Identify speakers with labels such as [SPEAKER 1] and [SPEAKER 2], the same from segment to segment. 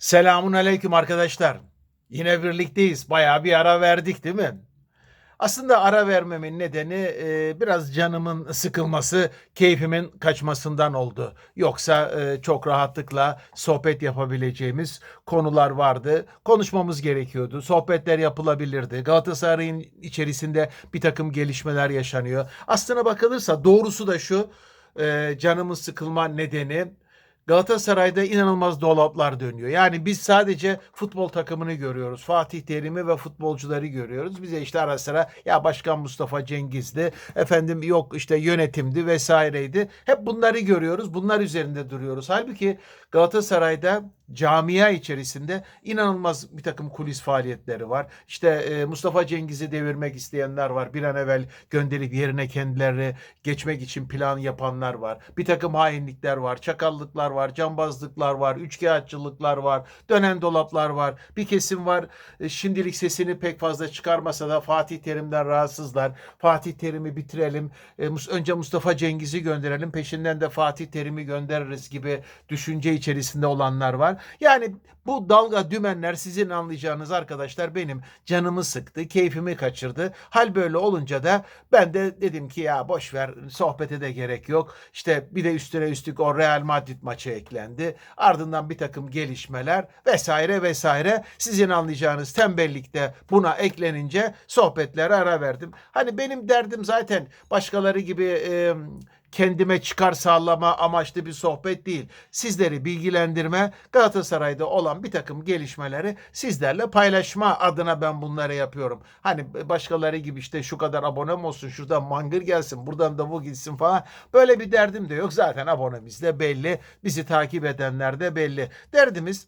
[SPEAKER 1] Selamun aleyküm arkadaşlar. Yine birlikteyiz. Bayağı bir ara verdik değil mi? Aslında ara vermemin nedeni e, biraz canımın sıkılması, keyfimin kaçmasından oldu. Yoksa e, çok rahatlıkla sohbet yapabileceğimiz konular vardı. Konuşmamız gerekiyordu. Sohbetler yapılabilirdi. Galatasaray'ın içerisinde bir takım gelişmeler yaşanıyor. Aslına bakılırsa doğrusu da şu, e, canımın sıkılma nedeni Galatasaray'da inanılmaz dolaplar dönüyor. Yani biz sadece futbol takımını görüyoruz. Fatih Terim'i ve futbolcuları görüyoruz. Bize işte ara sıra ya Başkan Mustafa Cengiz'di. Efendim yok işte yönetimdi vesaireydi. Hep bunları görüyoruz. Bunlar üzerinde duruyoruz. Halbuki Galatasaray'da camia içerisinde inanılmaz bir takım kulis faaliyetleri var. İşte e, Mustafa Cengiz'i devirmek isteyenler var. Bir an evvel gönderip yerine kendileri geçmek için plan yapanlar var. Bir takım hainlikler var, çakallıklar var, cambazlıklar var, üçkağıtçılıklar var, dönen dolaplar var. Bir kesim var e, şimdilik sesini pek fazla çıkarmasa da Fatih Terim'den rahatsızlar. Fatih Terim'i bitirelim. E, önce Mustafa Cengiz'i gönderelim. Peşinden de Fatih Terim'i göndeririz gibi düşünce içerisinde olanlar var. Yani bu dalga dümenler sizin anlayacağınız arkadaşlar benim canımı sıktı, keyfimi kaçırdı. Hal böyle olunca da ben de dedim ki ya boş ver sohbete de gerek yok. İşte bir de üstüne üstlük o Real Madrid maçı eklendi. Ardından bir takım gelişmeler vesaire vesaire. Sizin anlayacağınız tembellikte buna eklenince sohbetlere ara verdim. Hani benim derdim zaten başkaları gibi e, kendime çıkar sağlama amaçlı bir sohbet değil. Sizleri bilgilendirme, Galatasaray'da olan bir takım gelişmeleri sizlerle paylaşma adına ben bunları yapıyorum. Hani başkaları gibi işte şu kadar abonem olsun, şuradan mangır gelsin, buradan da bu gitsin falan. Böyle bir derdim de yok. Zaten abonemiz de belli. Bizi takip edenler de belli. Derdimiz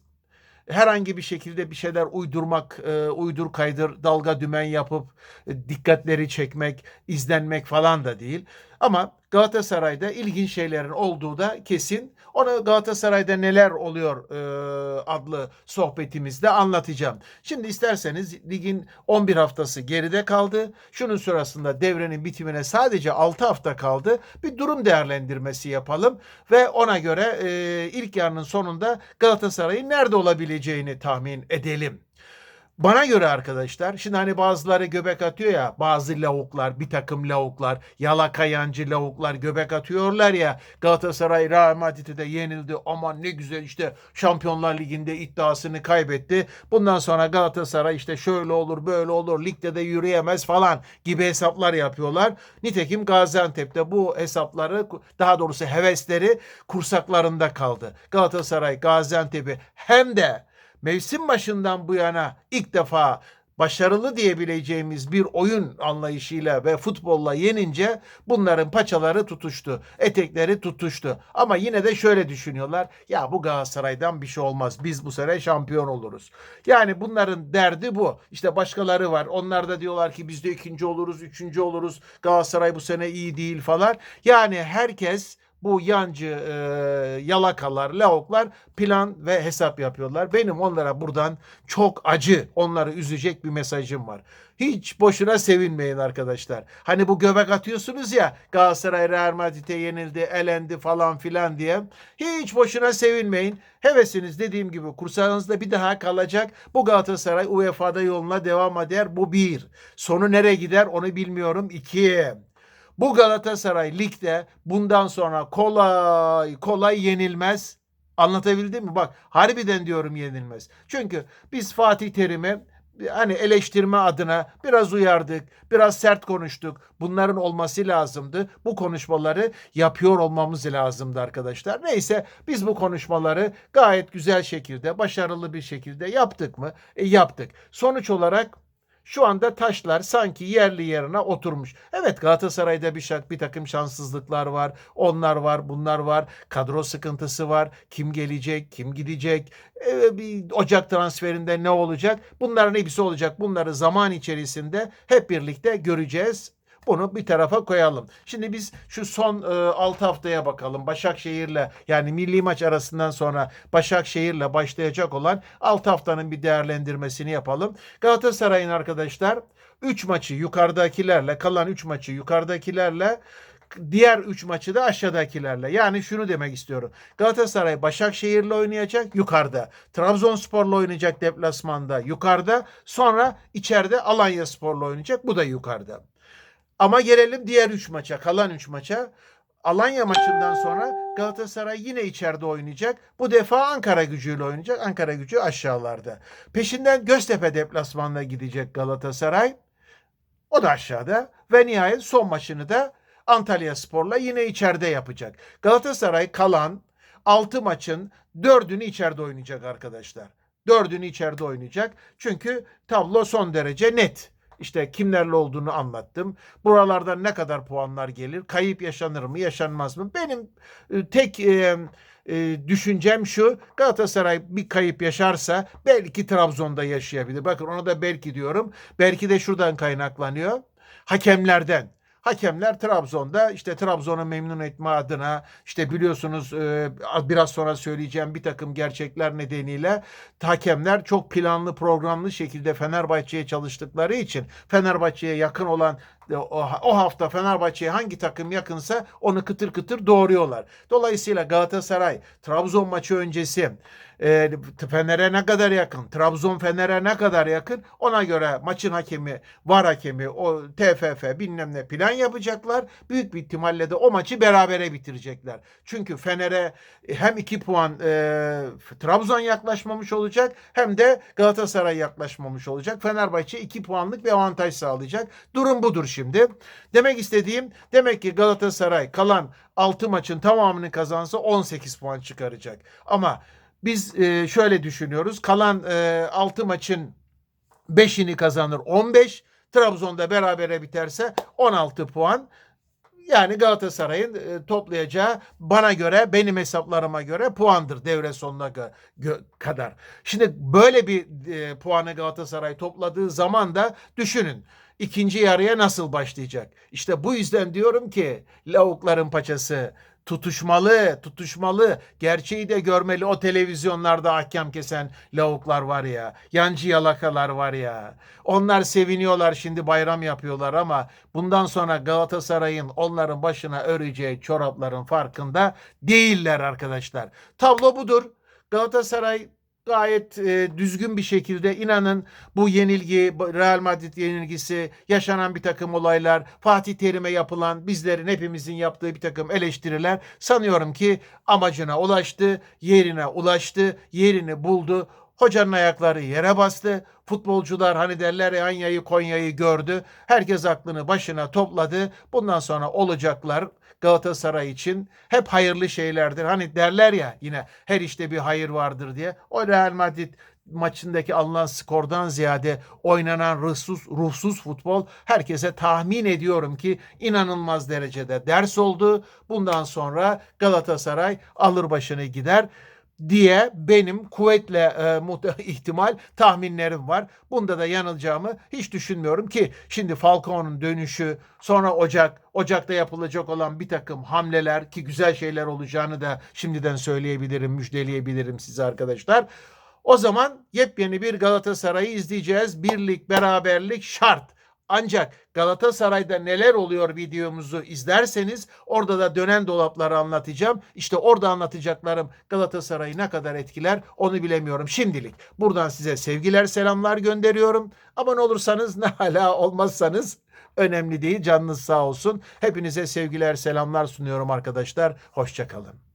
[SPEAKER 1] herhangi bir şekilde bir şeyler uydurmak, e, uydur kaydır, dalga dümen yapıp e, dikkatleri çekmek, izlenmek falan da değil. Ama Galatasaray'da ilginç şeylerin olduğu da kesin. Ona Galatasaray'da neler oluyor e, adlı sohbetimizde anlatacağım. Şimdi isterseniz ligin 11 haftası geride kaldı. Şunun sırasında devrenin bitimine sadece 6 hafta kaldı. Bir durum değerlendirmesi yapalım ve ona göre e, ilk yarının sonunda Galatasaray'ın nerede olabileceğini tahmin edelim. Bana göre arkadaşlar şimdi hani bazıları göbek atıyor ya bazı lavuklar bir takım lavuklar yalaka yancı lavuklar göbek atıyorlar ya Galatasaray Real Madrid'e de yenildi aman ne güzel işte Şampiyonlar Ligi'nde iddiasını kaybetti. Bundan sonra Galatasaray işte şöyle olur böyle olur ligde de yürüyemez falan gibi hesaplar yapıyorlar. Nitekim Gaziantep'te bu hesapları daha doğrusu hevesleri kursaklarında kaldı. Galatasaray Gaziantep'i hem de mevsim başından bu yana ilk defa başarılı diyebileceğimiz bir oyun anlayışıyla ve futbolla yenince bunların paçaları tutuştu, etekleri tutuştu. Ama yine de şöyle düşünüyorlar. Ya bu Galatasaray'dan bir şey olmaz. Biz bu sene şampiyon oluruz. Yani bunların derdi bu. İşte başkaları var. Onlar da diyorlar ki biz de ikinci oluruz, üçüncü oluruz. Galatasaray bu sene iyi değil falan. Yani herkes bu yancı e, yalakalar, lavuklar plan ve hesap yapıyorlar. Benim onlara buradan çok acı, onları üzecek bir mesajım var. Hiç boşuna sevinmeyin arkadaşlar. Hani bu göbek atıyorsunuz ya Galatasaray Real Madrid'e yenildi, elendi falan filan diye. Hiç boşuna sevinmeyin. Hevesiniz dediğim gibi kursağınızda bir daha kalacak. Bu Galatasaray UEFA'da yoluna devam eder. Bu bir. Sonu nereye gider onu bilmiyorum. İki. Bu Galatasaray ligde bundan sonra kolay kolay yenilmez. Anlatabildim mi? Bak harbiden diyorum yenilmez. Çünkü biz Fatih Terim'i hani eleştirme adına biraz uyardık, biraz sert konuştuk. Bunların olması lazımdı. Bu konuşmaları yapıyor olmamız lazımdı arkadaşlar. Neyse biz bu konuşmaları gayet güzel şekilde, başarılı bir şekilde yaptık mı? E, yaptık. Sonuç olarak şu anda taşlar sanki yerli yerine oturmuş. Evet Galatasaray'da bir, şak, bir takım şanssızlıklar var. Onlar var, bunlar var. Kadro sıkıntısı var. Kim gelecek, kim gidecek? Ee, bir Ocak transferinde ne olacak? Bunların hepsi olacak. Bunları zaman içerisinde hep birlikte göreceğiz. Bunu bir tarafa koyalım. Şimdi biz şu son e, 6 haftaya bakalım. Başakşehir'le yani milli maç arasından sonra Başakşehir'le başlayacak olan 6 haftanın bir değerlendirmesini yapalım. Galatasaray'ın arkadaşlar 3 maçı yukarıdakilerle kalan 3 maçı yukarıdakilerle Diğer 3 maçı da aşağıdakilerle. Yani şunu demek istiyorum. Galatasaray Başakşehir'le oynayacak yukarıda. Trabzonspor'la oynayacak deplasmanda yukarıda. Sonra içeride Alanyaspor'la oynayacak. Bu da yukarıda. Ama gelelim diğer 3 maça, kalan 3 maça. Alanya maçından sonra Galatasaray yine içeride oynayacak. Bu defa Ankara gücüyle oynayacak. Ankara gücü aşağılarda. Peşinden Göztepe deplasmanına gidecek Galatasaray. O da aşağıda. Ve nihayet son maçını da Antalya Spor'la yine içeride yapacak. Galatasaray kalan 6 maçın 4'ünü içeride oynayacak arkadaşlar. 4'ünü içeride oynayacak. Çünkü tablo son derece net. İşte kimlerle olduğunu anlattım. Buralardan ne kadar puanlar gelir? Kayıp yaşanır mı, yaşanmaz mı? Benim e, tek e, e, düşüncem şu. Galatasaray bir kayıp yaşarsa belki Trabzon'da yaşayabilir. Bakın ona da belki diyorum. Belki de şuradan kaynaklanıyor. Hakemlerden. Hakemler Trabzon'da işte Trabzon'u memnun etme adına işte biliyorsunuz e, biraz sonra söyleyeceğim bir takım gerçekler nedeniyle hakemler çok planlı programlı şekilde Fenerbahçe'ye çalıştıkları için Fenerbahçe'ye yakın olan o, hafta Fenerbahçe'ye hangi takım yakınsa onu kıtır kıtır doğruyorlar. Dolayısıyla Galatasaray Trabzon maçı öncesi e, Fener'e ne kadar yakın, Trabzon Fener'e ne kadar yakın ona göre maçın hakemi, var hakemi, o TFF bilmem ne plan yapacaklar. Büyük bir ihtimalle de o maçı berabere bitirecekler. Çünkü Fener'e hem iki puan e, Trabzon yaklaşmamış olacak hem de Galatasaray yaklaşmamış olacak. Fenerbahçe iki puanlık bir avantaj sağlayacak. Durum budur şimdi. Demek istediğim demek ki Galatasaray kalan 6 maçın tamamını kazansa 18 puan çıkaracak. Ama biz e, şöyle düşünüyoruz. Kalan e, 6 maçın 5'ini kazanır 15. Trabzon'da berabere biterse 16 puan. Yani Galatasaray'ın e, toplayacağı bana göre benim hesaplarıma göre puandır devre sonuna kadar. Şimdi böyle bir e, puanı Galatasaray topladığı zaman da düşünün ikinci yarıya nasıl başlayacak? İşte bu yüzden diyorum ki lavukların paçası tutuşmalı, tutuşmalı. Gerçeği de görmeli. O televizyonlarda hakem kesen lavuklar var ya. Yancı yalakalar var ya. Onlar seviniyorlar şimdi bayram yapıyorlar ama bundan sonra Galatasaray'ın onların başına öreceği çorapların farkında değiller arkadaşlar. Tablo budur. Galatasaray gayet e, düzgün bir şekilde inanın bu yenilgi, Real Madrid yenilgisi, yaşanan bir takım olaylar, Fatih Terim'e yapılan bizlerin hepimizin yaptığı bir takım eleştiriler sanıyorum ki amacına ulaştı, yerine ulaştı, yerini buldu. Hocanın ayakları yere bastı. Futbolcular hani derler ya Anya'yı Konya'yı gördü. Herkes aklını başına topladı. Bundan sonra olacaklar Galatasaray için hep hayırlı şeylerdir. Hani derler ya yine her işte bir hayır vardır diye. O Real Madrid maçındaki alınan skordan ziyade oynanan ruhsuz, ruhsuz futbol herkese tahmin ediyorum ki inanılmaz derecede ders oldu. Bundan sonra Galatasaray alır başını gider diye benim kuvvetle e, ihtimal tahminlerim var. Bunda da yanılacağımı hiç düşünmüyorum ki şimdi Falcao'nun dönüşü sonra Ocak, Ocak'ta yapılacak olan bir takım hamleler ki güzel şeyler olacağını da şimdiden söyleyebilirim, müjdeleyebilirim size arkadaşlar. O zaman yepyeni bir Galatasaray'ı izleyeceğiz. Birlik, beraberlik şart. Ancak Galatasaray'da neler oluyor videomuzu izlerseniz orada da dönen dolapları anlatacağım. İşte orada anlatacaklarım Galatasaray'ı ne kadar etkiler onu bilemiyorum şimdilik. Buradan size sevgiler selamlar gönderiyorum. Abone olursanız ne hala olmazsanız önemli değil canınız sağ olsun. Hepinize sevgiler selamlar sunuyorum arkadaşlar. Hoşçakalın.